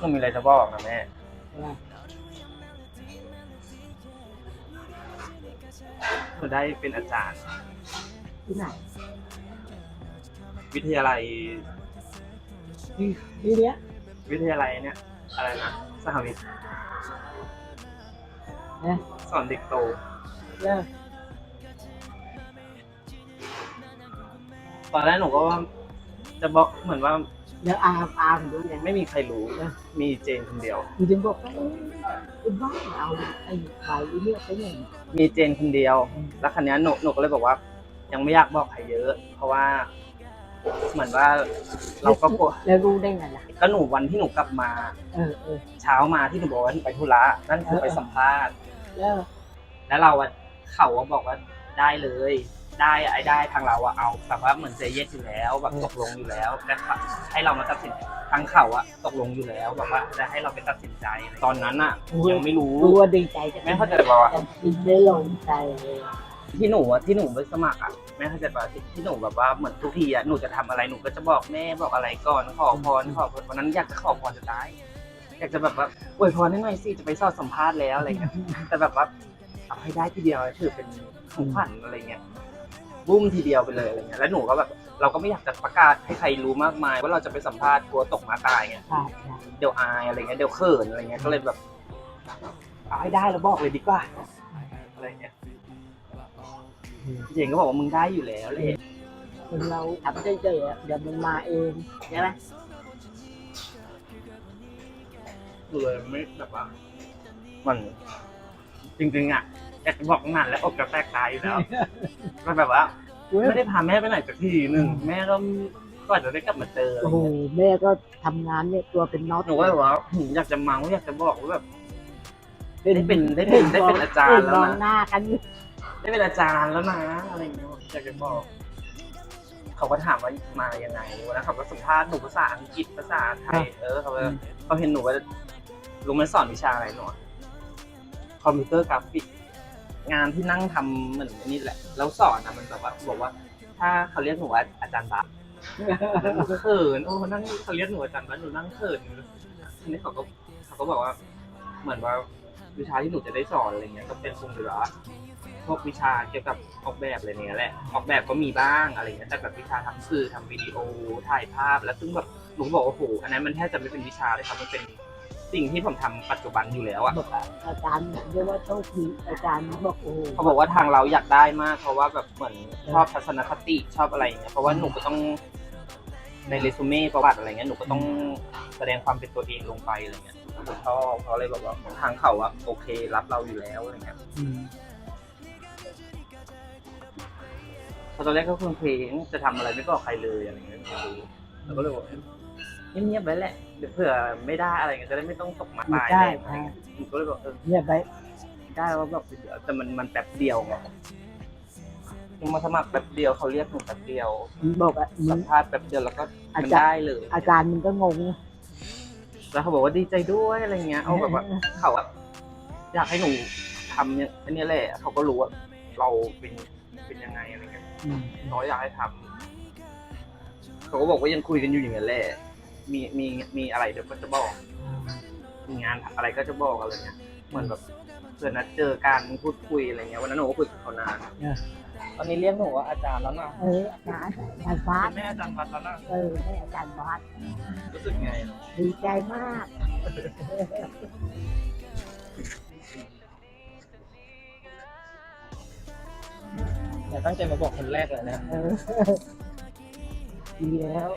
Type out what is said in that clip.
หนูมีอะไรจะบอกนะแม่อะไรหนูได้เป็นอาจารย์ ที่ไหนวิทยาลัยที่ที่เนี้ยวิทยาลัยเนี่ย อะไรนะสหวิทย์นะสอนเด็กโต เลิกตอนแรกหนูก็ว่าจะบอกเหมือนว่า เดี๋ยวอาอาผมดูไงไม่มีใครรู้ มีเจนคนเดียวคุณจึงบอกว่าเอ้ยคุณบ้าเอาไอ้ใบเนี่ยไปไหนมีเจนคนเดียวอืมแล้วคันนี้ยหนูหนูก็เลยบอกว่า ยังไม่อยากบอกใครเยอะ เพราะว่า เหมือนว่า เราก็กลัวแล้วรู้ได้ไงล่ะก็หนูวันที่หนูกลับมา เออเออเช้ามาที่หนูบอกว่าหนูไปธุระนั่นคือไปสัมภาษณ์แล้วแล้วเราอะเขาอะบอกว่าได้เลย ได้ไอ้ได้ทางเราอะเอาแบบว่าเหมือนเซเยสอยู่แล้วแบบตกลงอยู่แล้วแต่ให้เรามาตัดสินทางเขาอะตกลงอยู่แล้วแบบว่าจะให้เราไปตัดสินใจตอนนั้นอะยังไม่รู้รู้ว่าดีใจจะแม่เข้าใจป่าวะกินได้ลงใจเลยที่หนูอะที่หนูไปสมัครอะแม่เข้าใจป่ะที่ที่หนูแบบว่าเหมือนทุกทีอะหนูจะทำอะไรหนูก็จะบอกแม่บอกอะไรก่อนขอพรขอพรวันนั้นอยากจะขอพรจะตายอยากจะแบบว่าอวยพรให้หน่อยสิจะไปสอบสัมภาษณ์แล้วอะไรเงี้ยแต่แบบว่าเอาให้ได้ทีเดียวถือเป็นของขวัญอะไรเงี้ย บุ้มทีเดียวไปเลยอะไรเงี้ยแล้วหนูก็แบบเราก็ไม่อยากจะประกาศให้ใครรู้มากมาย ว่าเราจะไปสัมภาษณ์กลัวตกมาตายเงี้ยใช่ใช่เดี๋ยวอายอะไรเงี้ยเดี๋ยวเขินอะไรเงี้ยก็เลยแบบเอาให้ได้แล้วบอกเลยดีกว่าอะไรเงี้ยเจงก็บอกว่ามึงได้อยู่แล้วเลยคนเราทำเฉยๆอะเดี๋ยวมันมาเองใช่ไหมเลยไม่แบบว่ามันจริงๆอะ อยากจะบอกตั้งนานแล้วอกจะแตกตายอยู่แล้วมันแบบว่าไม่ได้พาแม่ไปไหนสักทีหนึ่งแม่ก็ก็อาจจะได้กลับมาเจออะไรโอ้โหเงี้ยแม่ก็ทำงานเนี่ยตัวเป็นน็อตหนูก็แบบว่าหืมอยากจะเมาอยากจะบอกว่าแบบได้เป็นได้เป็นได้เป็นอาจารย์แล้วนะมองหน้ากันอยู่ได้เป็นอาจารย์แล้วนะอะไรอย่างเงี้ยอยากจะบอกเขาก็ถามว่ามายังไงวันนั้นเขาก็สัมภาษณ์หนูภาษาอังกฤษภาษาไทย เออเขาก็เขาเห็นหนูว่ารู้ไหมสอนวิชาอะไรหนูอะคอมพิวเตอร์กราฟิก งานที่นั่งทำเหมือนนี่แหละ แล้วสอนอะมันแบบว่าบอกว่า ถ้าเขาเรียกหนูว่าอาจารย์บาสหนูเขินโอ้นั่งเขาเรียกหนูอาจารย์บาสหนูนั่งเขินอยู่ทีนี้เขาก็เขาก็บอกว่า เหมือนว่าวิชาที่หนูจะได้สอนอะไรเงี้ยก็เป็นคงเหลือพวกวิชาเกี่ยวกับออกแบบอะไรเนี้ยแหละออกแบบก็มีบ้างอะไรเงี้ยแต่แบบวิชาทำสื่อทำวิดีโอถ่ายภาพ แล้วซึ่งแบบหนูบอกว่าโอ้โหอันนั้นมันแทบจะไม่เป็นวิชาเลยครับมันเป็น สิ่งที่ผมทำปัจจุบันอยู่แล้วอะบอกว่าอาจารย์เรียกว่าโชคดีอาจารย์บอกโอ้โหเขาบอกว่าทางเราอยากได้มาก เพราะว่าแบบเหมือนชอบทัศนคติชอบอะไรอย่างเงี้ยเพราะว่าหนูก็ต้องในเรซูเม่ประวัติอะไรเงี้ยหนูก็ต้องแสดงความเป็นตัวเองลงไปอะไรเงี้ยหนูชอบเขาเลยบอกว่าทางเขาอะโอเครับเราอยู่แล้วอะไรเงี้ยอืมเพราะตอนแรกก็คุยเพลงจะทำอะไรไม่บอกใครเลยอะไรเงี้ยเราก็เลยบอก เงียบๆไว้แหละเดี๋ยวเผื่อไม่ได้อะไรเงี้ยจะได้ไม่ต้องตกมาตายได้อะไรเงี้ยหนูก็เลยบอกเออเนี่ยไปได้ว่าแบบเดี๋ยวแต่มันมันแป๊บเดียวไงมึงมาสมัครแป๊บเดียวเขาเรียกหนูแป๊บเดียวบอกว่ามึสังมภาษณ์แป๊บเดียวแล้วก็อามันจารย์ ได้เลย อาจารย์มึงก็งงแล้วเขาบอกว่าดีใจด้วยอะไรเงี้ย เอาแบบว่าเขาแบบอยากให้หนูทำเนี่ยอันนี้แหละเขาก็รู้ว่าเราเป็นเป็นยังไงอะไรเงี้ยอืมเขาอยากให้ทำเขาก็บอกว่ายังคุยกันอยู่อย่างนั้นแหละ มีมีมีอะไรเดี๋ยวก็จะบอก มีงานอะไรก็จะบอกอะไรเงี้ยเหมือนแบบเพื่อนนัดเจอกันพูดคุยอะไรเงี้ยวันนั้นหนูก็คุยกับเขานานตอนนี้เรียกหนูว่าอาจารย์แล้วนะเอออาจารย์อาจารย์บาสแม่อาจารย์พัดแล้วนะเออให้อาจารย์บาสรู้สึกไงดีใจมากอย่าตั้งใจมาบอกคนแรกเลยนะ เออดีแล้ว